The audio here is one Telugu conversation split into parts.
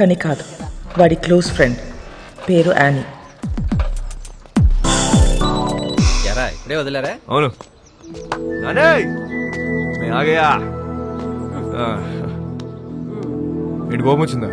కానీ కాదు వాడి క్లోజ్ ఫ్రెండ్. పేరు యానీ. ఎరా ఇప్పుడే వదిలేరా? అవును. నానే మే ఆగయా ఏంటి కోపం వచ్చిందా?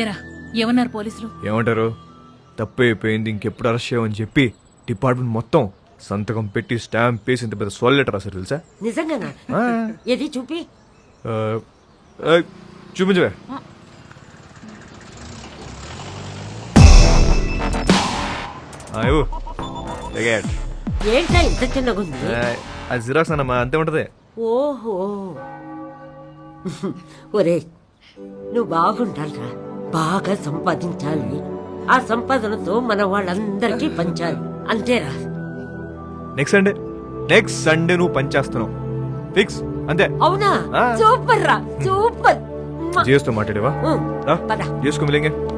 ఎరా ఏమన్నారు పోలీసులు? ఏమంటారు? తప్పు అయిపోయింది ఇంకెప్పుడు అరెస్ట్ చేయమని చెప్పి డిపార్ట్మెంట్ మొత్తం సంతకం పెట్టి స్టాంప్ వేసి ఇంత పెద్ద సోల్ లెటర్ రాశారు తెలుసా? నిజంగానా? ఆ, ఏది చూపి? ఆ, ఆ, చూపించవే. ఇవ్వు. It. ఏంటా ఇంత చిన్నగుంది అది జిరాక్స్ అన్నమా అంతే ఉంటది. ఓహో. ఒరే నువ్వు బాగుండాలిరా. బాగా సంపాదించాలి. ఆ సంపాదనతో మన వాళ్ళందరికీ పంచాలి. అంతేరా. నెక్స్ట్ సండే నెక్స్ట్ సండే నువ్వు పని చేస్తున్నావు. ఫిక్స్ అంతే. అవునా? ఆ. సూపర్ రా సూపర్. మ్మ. మాట్లాడేవా? ఉం, పద. మిలేంగే.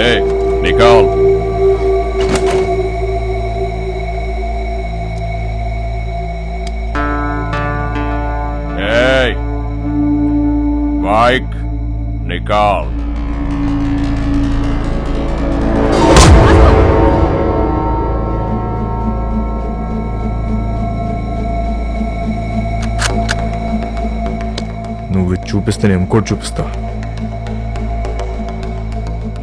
Hey, Nicole. Hey, Mike, Nicole. నువ్వు చూపిస్తే నేను ఇంకోటి చూపిస్తా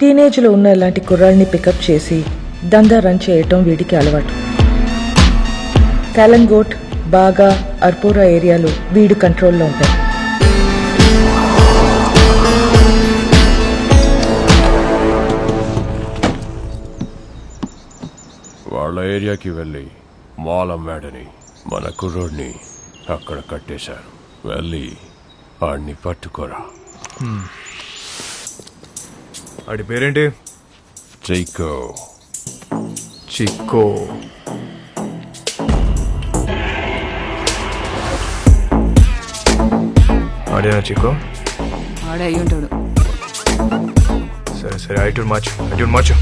టీనేజ్లో ఉన్న ఇలాంటి కుర్రాళ్ళని పికప్ చేసి దందా రన్ చేయటం వీడికి అలవాటు. కాలంగోట్ బాగా అర్పోరా ఏరియాలో వీడి కంట్రోల్లో ఉంటాయి వాళ్ళ ఏరియాకి వెళ్ళి మాల్ అమ్మాడని మన కుర్రోడిని అక్కడ కట్టేశారు. వెళ్ళి ఆడిని పట్టుకోరా. ఆడి పేరేంటి? చైకో చిక్కో. ఆడేనా చిక్కో? ఆడే అయ్యి ఉంటాడు సరే సరే ఐటూన్ మార్చు ఐటూన్ మార్చు.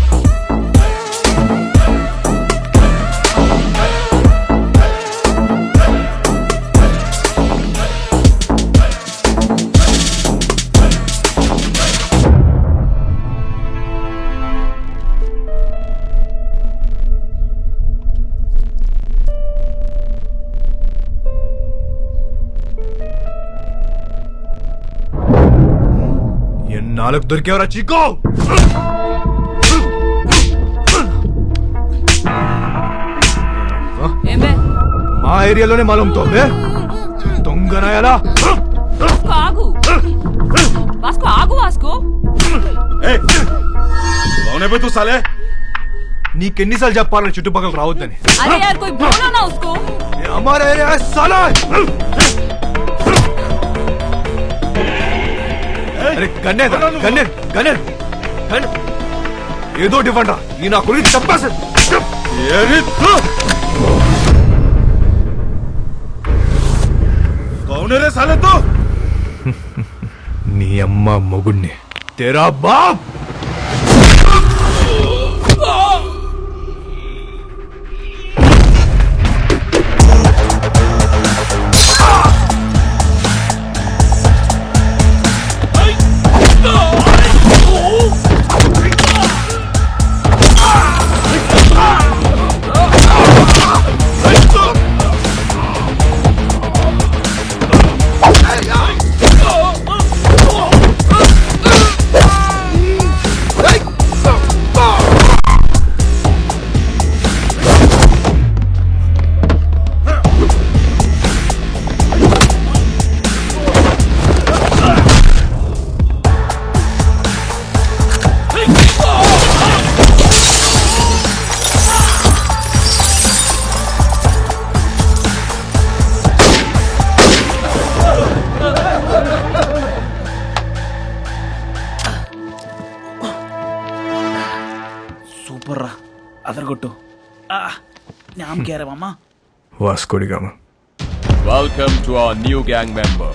ఎన్నాళ్ళకు దొరికేవరా చిక్కో ఏమే మా ఏరియాలోనే మాలంతో దొంగనాయాలా ఆగు వాస్కో ఆగు వాస్కో నీకెన్నిసార్లు చెప్పాలని చుట్టుపక్కల రావద్దని अरे यार कोई बोलो ना उसको ये हमारा एरिया है साला అరే గన్నే గన్నే గన్నే గన్ ఏదో ఇవ్వండి ఈ నా గురించి చెప్పేసి. నీ అమ్మ మొగుణ్ణి. తెరా బాబ్. नाम क्या है मामा Vasco da Gama Welcome to our new gang member.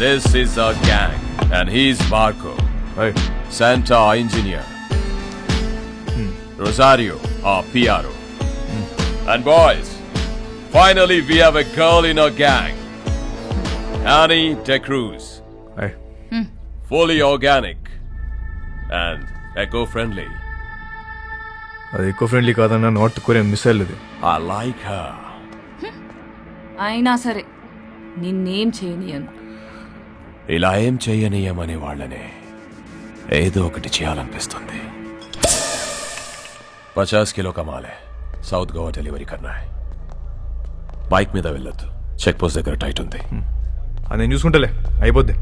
This is our gang, and he's Marco, Hey, Santa, engineer, hmm. Rosario, our PRO. Hmm. And boys, finally we have a girl in our gang. Annie De Cruz, hey. fully organic and eco friendly. అది ఎక్కువ ఫ్రెండ్లీ కాదన్న నార్త్ కొరియా మిసైల్ ఇది. Like her. అయినా సరే నిన్నేం చేయనియను. ఇలా ఏం చెయ్యనీయమనే వాళ్ళనే ఏదో ఒకటి చేయాలనిపిస్తుంది. పచాస్ కిలో కమాలే. సౌత్ గోవా డెలివరీ కన్నా బైక్ మీద వెళ్ళొద్దు. చెక్ పోస్ట్ దగ్గర టైట్ ఉంది. అది నేను చూసుకుంటలే. అయిపోద్ది.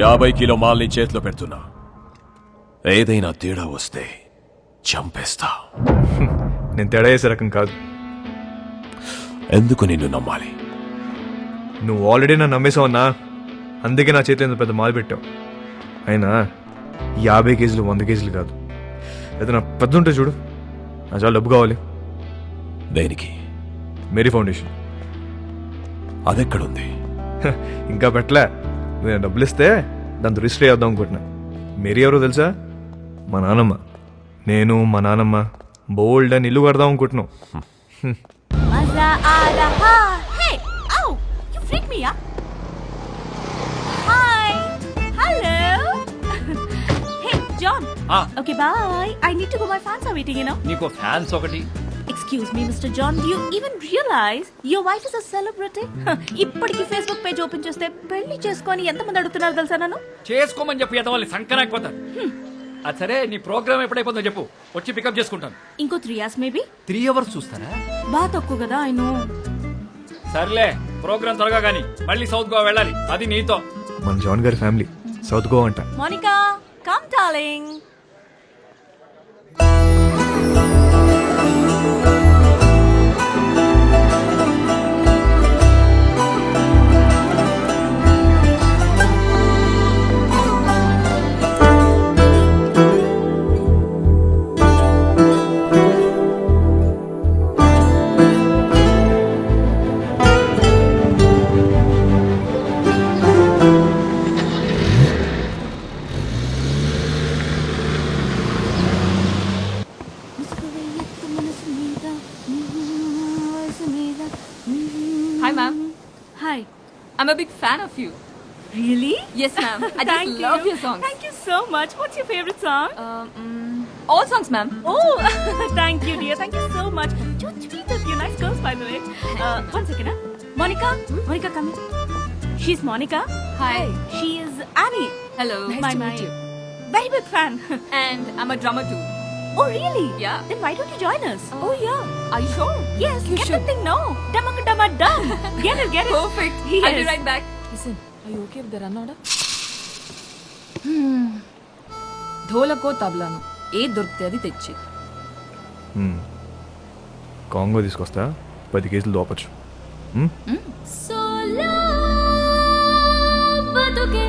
యాభై కిలో మాల్ని చేతిలో పెడుతున్నా. ఏదైనా తేడా వస్తే చంపేస్తా. నేను తేడా చేసే రకం కాదు. ఎందుకు నిన్ను నమ్మాలి? నువ్వు ఆల్రెడీ నన్ను నమ్మేసావన్నా అందుకే నా చేతిలో పెద్ద మాల్ పెట్టావు. అయినా యాభై కేజీలు వంద కేజీలు కాదు. ఏదైనా పెద్ద ఉంటే చూడు. నా చాలా డబ్బు కావాలి. దేనికి? మేరీ ఫౌండేషన్. అదెక్కడుంది? ఇంకా పెట్టలే. నేను డబ్బులు ఇస్తే దాంతో రిజిస్టర్ చేద్దాం అనుకుంటున్నా. మేరీ ఎవరో తెలుసా? మా నాన్నమ్మ నేను మా నాన్నమ్మ బోల్డ్ అని ఇల్లు కడదాం అనుకుంటున్నాం. మజా ఆ రహా హే ఔ you freak me up hi. Hello. Hey John. Ah, okay bye. I need to go my fans are waiting you know? నీకు ఫ్యాన్స్ ఒకటి. Excuse me mister John do you even realise your wife is a celebrity ఇప్పటికి ఫేస్బుక్ పేజ్ ఓపెన్ చేస్తే పెళ్ళి చేసుకొని ఎంతమంది అడుగుతున్నారు తెలుసా నన్ను? చేసుకోమని చెప్పి ఎదవాలి సంకరాకపోతారు అది సరే నీ ప్రోగ్రామ్ ఎప్పుడైపోతుందో చెప్పు. వచ్చి పికప్ చేసుకుంటాను. ఇంకో three years maybe three hours చూస్తారా బాగా తక్కువ కదా ఐ నో సర్లే ప్రోగ్రామ్ త్వరగా కానీ మళ్ళీ సౌత్ గోవా వెళ్ళాలి. అది నీతో. మన జాన్ గారి ఫ్యామిలీ సౌత్ గోవా అంట. Monica come darling I'm a big fan of you. Really? Yes, ma'am. I just love your songs. Thank you so much. What's your favorite song? Um, mm, all songs, ma'am. Oh, thank you, dear. Thank you so much. You're a. Nice girls, by the way. Uh, one second, huh? Monica? Monica, come. She's Monica. Hi. She is Annie. Hello. Nice my, to meet you. Very big fan. and I'm a drummer too. Oh, really? Yeah. Then why don't you join us? Oh, yeah. I you sure Yes, get the thing now. Dumma dumma dum. Get it, get it. Perfect Yes. I'll be right back Listen, are you okay with the run order? ధోలకో తబలాను ఏ దొరికితే అది తెచ్చి. కాంగో తీసుకొస్తా పది కేజీలు దోపచ్చు? Solo, బతుకే